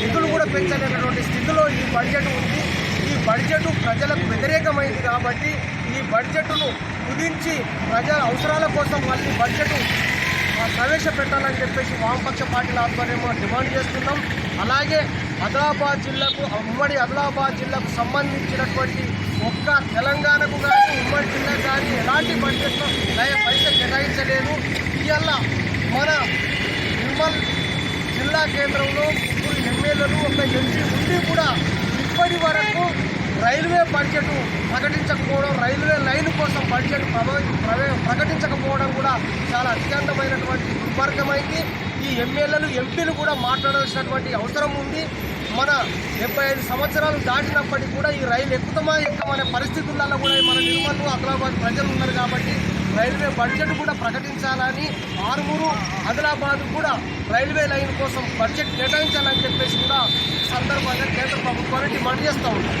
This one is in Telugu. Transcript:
నిధులు కూడా పెంచలేనటువంటి స్థితిలో ఈ బడ్జెట్ ఉంది. ఈ బడ్జెట్ ప్రజలకు వ్యతిరేకమైంది కాబట్టి ఈ బడ్జెట్ను కుదించి ప్రజల అవసరాల కోసం మళ్ళీ బడ్జెట్ ప్రవేశపెట్టాలని చెప్పేసి వామపక్ష పార్టీల ఆధ్వర్యంలో డిమాండ్ చేస్తున్నాం. అలాగే ఆదిలాబాద్ జిల్లాకు ఉమ్మడి ఆదిలాబాద్ జిల్లాకు సంబంధించినటువంటి ఒక్క తెలంగాణకు కానీ ఉమ్మడి జిల్లా కానీ ఎలాంటి బడ్జెట్లో నయ పైస కేటాయించలేదు. ఇవాళ మన నిర్మల్ జిల్లా కేంద్రంలో ముగ్గురు ఎమ్మెల్యేలు ఒక ఉండి కూడా ఇప్పటి వరకు రైల్వే బడ్జెట్ ప్రకటించకపోవడం రైల్వే లైన్ కోసం బడ్జెట్ ప్రవే- ప్రకటించకపోవడం కూడా చాలా అత్యంతమైనటువంటి దుర్మార్గమైంది. ఈ ఎమ్మెల్యేలు ఎంపీలు కూడా మాట్లాడాల్సినటువంటి అవసరం ఉంది. మన డెబ్బై ఐదు సంవత్సరాలు దాటినప్పటికీ కూడా ఈ రైలు ఎక్కుతామా ఎక్కమనే పరిస్థితులలో కూడా మన నిర్మల్ ఆదిలాబాద్ ప్రజలు ఉన్నారు కాబట్టి రైల్వే బడ్జెట్ కూడా ప్రకటించాలని ఆరుమూరు ఆదిలాబాద్ కూడా రైల్వే లైన్ కోసం బడ్జెట్ కేటాయించాలని చెప్పేసి కూడా సందర్భంగా కేంద్ర ప్రభుత్వాన్ని డిమాండ్ చేస్తూ ఉన్నాం.